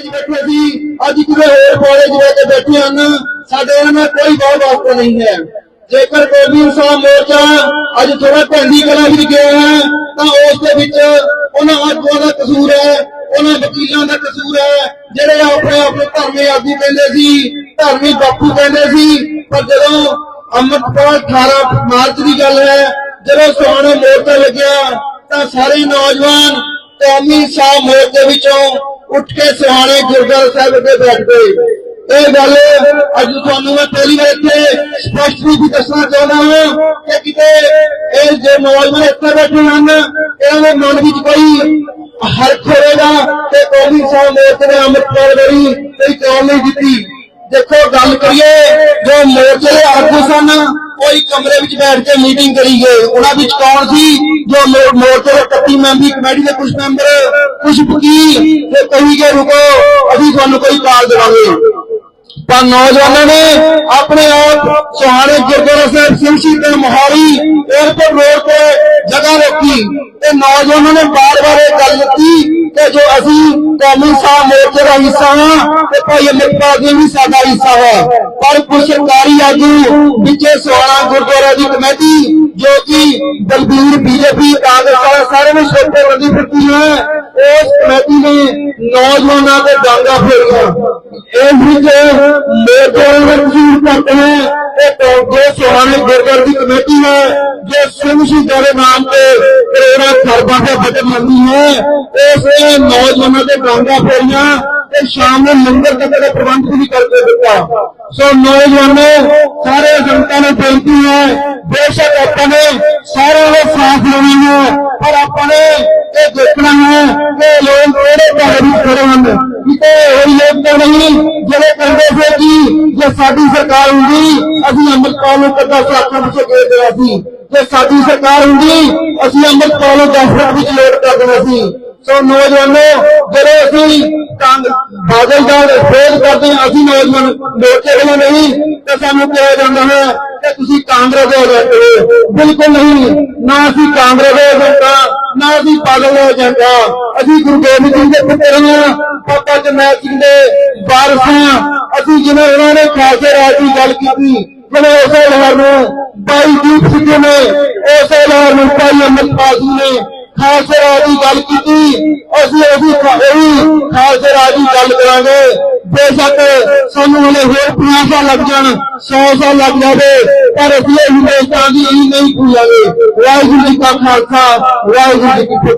College ਬੈਠੇ ਸੀ ਅੱਜ ਕਿਤੇ ਹੋਰ ਕਾਲਜ ਜਾ ਕੇ ਬੈਠੇ ਹਨ, ਸਾਡੇ ਇਹਨਾਂ ਨਾਲ ਕੋਈ ਬਹੁਤ ਵਾਸਤਾ ਨਹੀਂ ਹੈ। ਜੇਕਰ ਗੋਬਿੰਦ ਸਾਹਿਬ ਮੋਰਚਾ ਅੱਜ ਥੋੜਾ ਭੈਂਦੀ ਕਲਾ ਵੀ ਗਿਆ ਹੈ, ਤਾਂ ਉਸ ਦੇ ਵਿੱਚ ਉਹਨਾਂ ਆਗੂਆਂ ਦਾ ਕਸੂਰ ਹੈ, ਉਹਨਾਂ ਵਕੀਲਾਂ ਦਾ ਕਸੂਰ ਹੈ, ਜਿਹੜੇ ਆਪਣੇ ਆਪਣੇ ਧਰਮੇ ਆਗੂ ਕਹਿੰਦੇ ਸੀ, ਧਰਮੀ ਬਾਪੂ ਕਹਿੰਦੇ ਸੀ। ਪਰ ਜਦੋਂ ਅੰਮ੍ਰਿਤਪਾਲ 18 ਮਾਰਚ ਦੀ ਗੱਲ ਹੈ, ਜਦੋਂ ਸੁਹਾਣਾ ਮੋਰਚਾ ਲੱਗਿਆ, ਤਾਂ ਸਾਰੇ ਨੌਜਵਾਨ ਕੌਮੀ ਸਾਹ ਮੋਰਚੇ ਵਿੱਚੋਂ ਉੱਠ ਕੇ ਸੁਹਾਣੇ ਗੁਰਦੁਆਰਾ ਸਾਹਿਬ ਅੱਗੇ ਬੈਠ ਗਏ। ਇਹ ਗੱਲ ਅੱਜ ਤੁਹਾਨੂੰ ਮੈਂ ਪਹਿਲੀ ਵਾਰ ਇੱਥੇ ਸਪਸ਼ਟ ਰੂਪ ਵਿੱਚ ਦੱਸਣਾ ਚਾਹੁੰਦਾ ਹਾਂ ਕਿ ਕਿਤੇ ਇਹ ਜੋ ਨੌਜਵਾਨ ਇੱਥੇ ਬੈਠੇ ਹਨ, ਇਹਨਾਂ ਦੇ ਮਨ ਵਿੱਚ ਕੋਈ ਹਰਖ ਹੋਵੇਗਾ ਕਿ ਕੌਮੀ ਸਾਹ ਮੋਰਚੇ ਨੇ ਅੰਮ੍ਰਿਤਪਾਲ ਵਰੀ ਕੋਈ ਕੌਮ ਨਹੀਂ ਜਿੱਤੀ ਦੇਖੋ, ਗੱਲ ਕਰੀਏ, ਜੋ ਮੋਰਚੇ ਦੇ ਆਗੂ ਸਨ, ਉਹ ਇੱਕ ਕਮਰੇ ਵਿੱਚ ਬੈਠ ਕੇ ਮੀਟਿੰਗ ਕਰੀ ਗਏ। ਉਹਨਾਂ ਵਿੱਚ ਕੌਣ ਸੀ? ਜੋ ਮੋਰਚੇ ਦੇ 31 ਮੈਂਬਰੀ ਕਮੇਟੀ ਦੇ ਕੁਝ ਮੈਂਬਰ ਕੁਝ ਵਕੀਲ ਤੇ ਕਹੀ ਰੁਕੋ, ਅਸੀਂ ਤੁਹਾਨੂੰ ਕੋਈ ਕਾਲ ਦੇਵਾਂਗੇ। ਪਰ ਨੌਜਵਾਨਾਂ ਨੇ ਆਪਣੇ ਆਪ ਸੁਹਾਣੇ ਗੁਰਦੁਆਰਾ ਸਾਹਿਬ ਸਿੰਘਸੀ ਤੇ ਮੋਹਾਲੀ 에어ਪੋਰਟ ਰੋਡ ਤੇ ਜਗ੍ਹਾ ਰੱਖੀ ਤੇ ਨੌਜਵਾਨਾਂ ਨੇ ਬਾਰ-ਬਾਰ ਇਹ ਗੱਲ ਦਿੱਤੀ ਕਿ ਜੋ ਅਸੀਂ ਕੌਮੀ ਸਾਹ ਮੋਰਚੇ ਦਾ ਹਿੱਸਾ ਹਾਂ ਤੇ ਭਾਈ ਅਮਿਤਪਾਲ ਜੀ ਵੀ ਸਾਡਾ ਹਿੱਸਾ ਹੈ। ਪਰ ਕੁਝ ਸਰਕਾਰੀ ਆਗੂ ਵਿੱਚੇ ਸੁਹਾਣਾ ਗੁਰਦੁਆਰਾ ਦੀ ਕਮੇਟੀ ਜੋ ਕਿ ਦਲਬੀਰ ਬੀਜੇਪੀ ਕਾਂਗਰਸ ਵਾਲੇ ਸਾਰੇ ਨੇ ਛੋਟੇ ਬੰਦੀ ਫਿਰਤੀ ਹੈ ਉਸ ਕਮੇਟੀ ਨੇ ਨੌਜਵਾਨਾਂ ਤੇ ਡਾਂਗਾ ਫੇਰੀਆਂ ਇਸ ਵਿੱਚ ਮੋਰਚੇ ਦੇ ਕਸੂਰ ਕਰਦੇ ਹੈ ਇਹ ਤਾਂ ਜੋ ਸੁਹਾਣੇ ਗੁਰਦੁਆਰੇ ਦੀ ਕਮੇਟੀ ਹੈ ਜੋ ਸਿੰਘ ਸ਼ਹੀਦਾਂ ਦੇ ਨਾਮ ਤੇ ਕਰੋੜਾਂ ਖਰਬਾਂ ਦਾ ਬਜਟ ਮੰਗਦੀ ਹੈ ਉਸ ਨੇ ਨੌਜਵਾਨਾਂ ਦੇ ਡਾਂਗਾ ਫੇਰੀਆਂ ਤੇ ਸ਼ਾਮ ਨੂੰ ਲੰਗਰ ਤੱਕ ਦਾ ਪ੍ਰਬੰਧ ਵੀ ਕਰਕੇ ਦਿੱਤਾ ਸੋ ਨੌਜਵਾਨੋ ਸਾਰੇ ਜਨਤਾ ਨੂੰ ਬੇਨਤੀ ਹੈ ਬੇਸ਼ੱਕ ਆਪਾਂ ਨੇ ਸਾਰਿਆਂ ਦਾ ਸਾਥ ਲੈਣਾ ਹੈ ਪਰ ਆਪਾਂ ਨੇ ਇਹ ਦੇਖਣਾ ਹੈ ਕਿ ਲੋਕ ਕਿਹੜੇ ਧੜੇ ਵਿੱਚ ਖੜੇ ਹਨ। ਕਿਤੇ ਉਹ ਲੋਕ ਤਾਂ ਨਹੀਂ, ਜਿਹੜੇ ਕਹਿੰਦੇ ਸੀ ਕਿ ਜੇ ਸਾਡੀ ਸਰਕਾਰ ਹੁੰਦੀ, ਅਸੀਂ ਅੰਮ੍ਰਿਤਪਾਲ ਨੂੰ ਕੱਦਾ ਸਾਖਾਂ ਵਿੱਚ ਦੇ ਦੇਣਾ ਸੀ। ਜੇ ਸਾਡੀ ਸਰਕਾਰ ਹੁੰਦੀ, ਅਸੀਂ ਅੰਮ੍ਰਿਤਪਾਲ ਨੂੰ 10 ਵਿੱਚ ਲੋਡ ਕਰ ਦੇਣਾ ਸੀ। ਸੋ ਨੌਜਵਾਨੋ ਜਿਹੜੇ ਅਸੀਂ ਕੰਗ ਬਾਦਲ ਦਾ ਵਿਰੋਧ ਕਰਦੇ ਹਾਂ, ਅਸੀਂ ਨੌਜਵਾਨ ਮੋਰਚੇ ਵੱਲੋਂ ਨਹੀਂ, ਤੇ ਸਾਨੂੰ ਕਿਹਾ ਜਾਂਦਾ ਹੈ ਕਿ ਤੁਸੀਂ ਕਾਂਗਰਸ ਦੇ ਏਜੰਟ ਹੋ ਬਿਲਕੁਲ ਨਹੀਂ, ਨਾ ਅਸੀਂ ਕਾਂਗਰਸ ਦੇ ਏਜੰਟ ਹਾਂ ਨਾ ਅਸੀਂ ਬਾਦਲ ਦੇ ਏਜੰਟ ਅਸੀਂ ਗੁਰੂ ਗੋਬਿੰਦ ਸਿੰਘ ਦੇ ਪੁੱਤਰ ਹਾਂ। ਬਾਬਾ ਜਰਨੈਲ ਸਿੰਘ ਦੇ ਵਾਰਸ ਹਾਂ। ਅਸੀਂ ਜਿਵੇਂ ਉਹਨਾਂ ਨੇ ਖਾਲਸੇ ਰਾਜ ਦੀ ਗੱਲ ਕੀਤੀ, ਜਿਵੇਂ ਉਸੇ ਲਹਿਰ ਨੂੰ ਭਾਈ ਦੀਪ ਸਿੰਘ ਨੇ, ਉਸੇ ਲਹਿਰ ਨੂੰ ਭਾਈ ਅਮਰਪਾਲ ਸਿੰਘ ਨੇ ਖਾਲਸੇ ਰਾਜ ਦੀ ਗੱਲ ਕੀਤੀ। ਅਸੀਂ ਉਹਦੀ ਉਹੀ ਖਾਲਸੇ ਰਾਜ ਦੀ ਗੱਲ ਕਰਾਂਗੇ। ਬੇਸ਼ੱਕ ਸਾਨੂੰ ਹਲੇ ਹੋਰ 50 ਸਾਲ ਲੱਗ ਜਾਣ 100 ਸਾਲ ਲੱਗ ਜਾਵੇ। ਪਰ ਅਸੀਂ ਇਹ ਹਿੰਦੁਸਤਾਨ ਦੀ ਨਹੀਂ ਭੁੱਲਾਂਗੇ ਵਾਹਿਗੁਰੂ ਜੀ ਕਾ ਖਾਲਸਾ, ਵਾਹਿਗੁਰੂ ਜੀ ਕੀ ਫਤਿਹ।